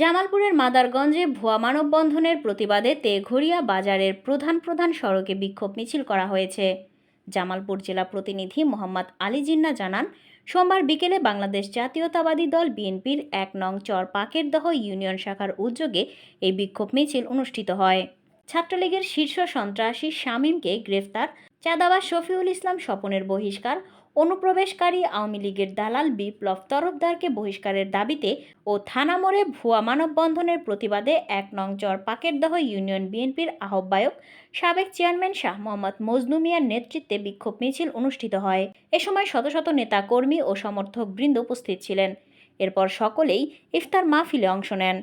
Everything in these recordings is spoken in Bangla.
জামালপুরের মাদারগঞ্জে ভুয়া মানববন্ধনের প্রতিবাদে তেঘরিয়া বাজারের প্রধান প্রধান সড়কে বিক্ষোভ মিছিল করা হয়েছে। জামালপুর জেলা প্রতিনিধি মোহাম্মদ আলী জিন্না জানান, সোমবার বিকেলে বাংলাদেশ জাতীয়তাবাদী দল বিএনপির এক নং চর পাকেরদহ ইউনিয়ন শাখার উদ্যোগে এই বিক্ষোভ মিছিল অনুষ্ঠিত হয়। ছাত্রলীগের শীর্ষ সন্ত্রাসী শামীমকে গ্রেফতার চাঁদাবাজ শফিউল ইসলাম স্বপনের বহিষ্কার, অনুপ্রবেশকারী আওয়ামী লীগের দালাল বিপ্লব তরফদারকে বহিষ্কারের দাবিতে ও থানা মোড়ে ভুয়া মানববন্ধনের প্রতিবাদে এক নং চর পাকেরদহ ইউনিয়ন বিএনপির আহ্বায়ক সাবেক চেয়ারম্যান শাহ মোহাম্মদ মজনু মিয়ার নেতৃত্বে বিক্ষোভ মিছিল অনুষ্ঠিত হয়। এ সময় শত শত নেতা কর্মী ও সমর্থক বৃন্দ উপস্থিত ছিলেন। এরপর সকলেই ইফতার মাহফিলে অংশ নেন।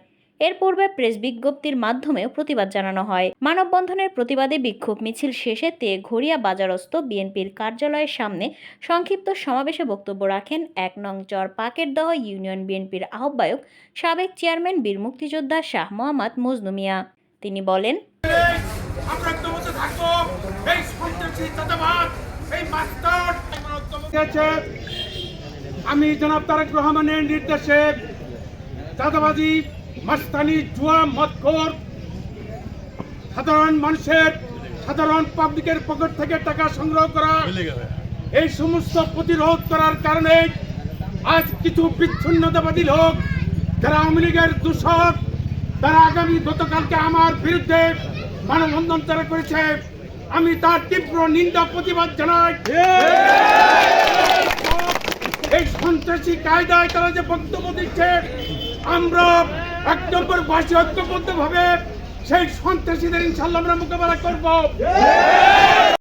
এর পূর্বে প্রেস বিজ্ঞপ্তির মাধ্যমেও প্রতিবাদ জানানো হয়। মানববন্ধনের প্রতিবাদে বিক্ষোভ মিছিল শেষে তে ঘড়িয়া বাজারস্থ বিএনপির কার্যালয়ের সামনে সংক্ষিপ্ত সমাবেশে বক্তব্য রাখেন এক নং চর পাকেরদহ ইউনিয়ন বিএনপির আহ্বায়ক সাবেক চেয়ারম্যান বীর মুক্তিযোদ্ধা শাহ মোহাম্মদ মজনু মিয়া। তিনি বলেন আমি জনাব তারেক রহমানের নির্দেশে চাঁদাবাজি মাস্তানি জুয়া মদখোর সাধারণ মানুষের সাধারণ পাবলিকের পকেট থেকে টাকা সংগ্রহ করা। এই সমস্ত প্রতিরোধ করার কারণে আজ কিছু বিচ্ছিন্নতাবাদী লোক যারা আওয়ামী লীগের দূষক তারা আগামী গতকালকে আমার বিরুদ্ধে মানববন্ধন তারা করেছে। আমি তার তীব্র নিন্দা প্রতিবাদ জানাই। এই সন্ত্রাসী কায়দায় তারা যে বক্তব্য দিচ্ছে আমরা এক নম্বর বাসী ঐক্যবদ্ধ ভাবে সেই সন্ত্রাসীদের ইনশাল্লাহ আমরা মোকাবেলা করব।